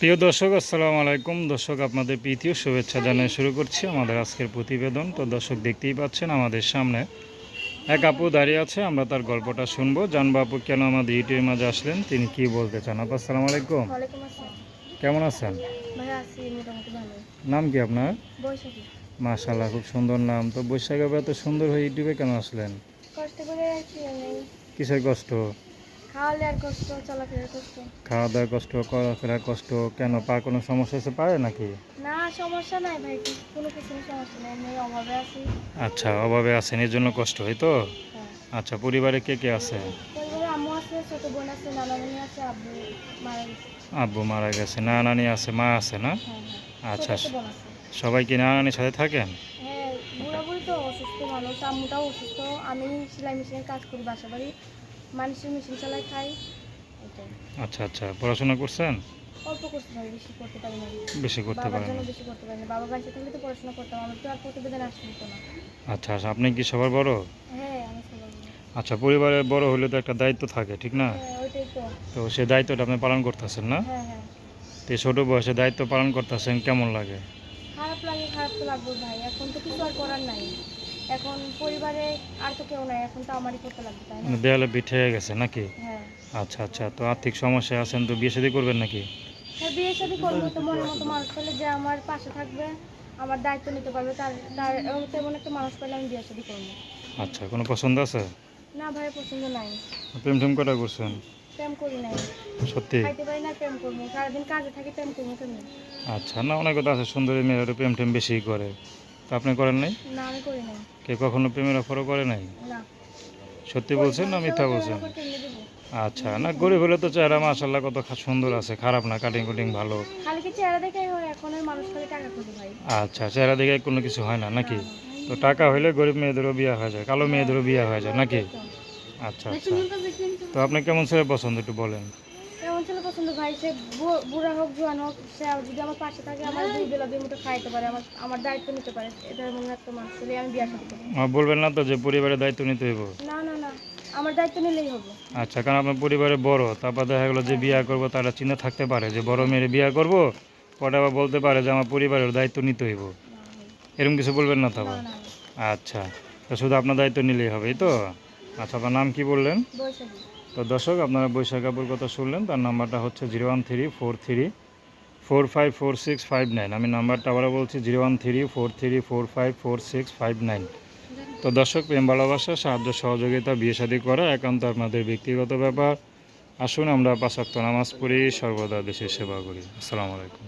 প্রিয় দর্শক আসসালামু আলাইকুম। দর্শক আপনাদের প্রীতীয় শুভেচ্ছা জানিয়ে শুরু করছি আমাদের আজকের প্রতিবেদন। তো দর্শক দেখতেই পাচ্ছেন আমাদের সামনে এক আপু দাঁড়িয়ে আছে। আমরা তার গল্পটা শুনব। জানব আপু কেন আমাদের ইউটিউবের মাঝে আসলেন? তিনি কি বলতে চান? আপু আসসালামু আলাইকুম। কেমন আছেন? নাম কি আপনার? মাশাল্লাহ খুব সুন্দর নাম। তো বৈশাখ এত সুন্দর হয়ে ইউটিউবে কেন আসলেন? কিসের কষ্ট? খাওয়া দাওয়ার কষ্ট চলাফেরার কষ্ট। কেন পা কোনো সমস্যা আছে পারে নাকি? না সমস্যা নাই ভাই কোনো কিছু সমস্যা নেই আমি অভাবে আছি। আচ্ছা অভাবে আছেন এর জন্য কষ্ট হয় তো? হ্যাঁ। আচ্ছা পরিবারে কে কে আছে? পরিবারে আম্মু আছে ছোট বোন আছে নানা নানি আছে আব্বু মারা গেছে। আব্বু মারা গেছে না নানি আছে মা আছে না? হ্যাঁ হ্যাঁ আচ্ছা আছে। সবাই কি না নানির সাথে থাকেন? হ্যাঁ বুড়া বুড়ি তো অসুস্থ মানুষ আম্মুটাও অসুস্থ আমি সেলাই মেশিনের কাজ করি বাসা বাড়ি মানুষের মেশিন চালাই খাই এটাই আচ্ছা আচ্ছা পড়াশোনা করছেন? অল্প করতে পারি বেশি করতে পারি না। বেশি করতে বাবার পারেন জন্য বেশি করতে পারি না। বাবা বাড়িতে থাকলে তো পড়াশোনা করতাম আমার তো আর প্রতিবেদন আসতে হতো না। আচ্ছা আচ্ছা আপনি কি সবার বড়? হ্যাঁ আমি সবাই আচ্ছা পরিবারের বড় হলে তো একটা দায়িত্ব থাকে ঠিক না? হ্যাঁ ওইটাই তো। তো সেই দায়িত্বটা আপনি পালন করতেছেন না? হ্যাঁ হ্যাঁ। তো ছোটো বয়সে দায়িত্ব পালন করতেছেন কেমন লাগে? খারাপ লাগে খারাপ তো লাগবে ভাই। এখন তো কিছু আর করার নাই। এখন পরিবারে আর তো কেউ নাই এখন তো আমারই করতে লাগবে তাই না? মানে দেয়ালে পিঠে হয়ে গেছে নাকি? হ্যাঁ। আচ্ছা আচ্ছা তো আর্থিক সমস্যা আছেন তো বিয়ে শাদী করবেন নাকি? হ্যাঁ বিয়ে শাদী করব তো মনের মতো মানুষ পেলে যে আমার পাশে থাকবে আমার দায়িত্ব নিতে পারবে তার তার তেমন একটা মানুষ পেলে আমি বিয়ে শাদী করব। আচ্ছা কোনো পছন্দ আছে? না ভাই পছন্দ নাই। প্রেম টেম কটা করছেন? প্রেম করি নাই। সত্যি? খাইতে পারি না প্রেম করব। সারাদিন কাজে থাকি প্রেম করব কেমনি আচ্ছা না অনেক কথা আছে সুন্দরী মেয়েরা প্রেম টেম বেশি করে। তো আপনি করেন নাই? না আমি করি নাই। কে কখনো প্রেমের অফারও করে নাই? না। সত্যি বলছেন না মিথ্যা বলছেন? আচ্ছা না গরিব হলে তো চেহারা মাশাল্লাহ কত সুন্দর আছে খারাপ না কাটিং কুটিং ভালো। খালি কি চেহারা দেখাই হয় এখন আর মানুষ খালি টাকা খুঁজে ভাই। আচ্ছা চেহারা দেখে কোনো কিছু হয় না নাকি? তো টাকা হইলে গরিব মেয়েদেরও বিয়ে হয়ে যায় কালো মেয়েদেরও বিয়ে হয়ে যায় নাকি? আচ্ছা আচ্ছা। তো আপনি কেমন ছেলে পছন্দ একটু বলেন। কেমন ছেলে পছন্দ ভাই? সে বুড়া হোক জোয়ান হোক সে যদি আমার পাশে থাকে আমার দুই বেলা দুই মুঠো খাইতে পারে আমার আমার দায়িত্ব নিতে পারে। এটার মনে একটা মানুষ হলে আমি বিয়ে করব। বলবেন না তো যে পরিবারের দায়িত্ব নিতে হইব? না না না আমার দায়িত্ব নিলেই হবে। আচ্ছা কারণ আপনার পরিবারে বড় তারপর দেখা গেলো যে বিয়ে করব তারা চিন্তা থাকতে পারে যে বড় মেয়ের বিয়ে করব পরে আবার বলতে পারে যে আমার পরিবারের দায়িত্ব নিতে হইব। এরকম কিছু বলবেন না তো আচ্ছা তো শুধু আপনার দায়িত্ব নিলেই হবে তো? আচ্ছা আপনার নাম কি বললেন? তো দর্শক আপনারা বৈশাখ আপুর কথা শুনলেন তার নাম্বারটা হচ্ছে zero one three four three four five four six five nine. আমি নাম্বারটা আবারও বলছি zero one three four three four five four six five nine. তো দর্শক প্রেম ভালোবাসা সাহায্য সহযোগিতা বিয়ে শাদী করা একান্ত আপনাদের ব্যক্তিগত ব্যাপার। আসুন আমরা পাঁচাত্ত নামাজ পড়ি সর্বদা দেশের সেবা করি। আসসালামু আলাইকুম।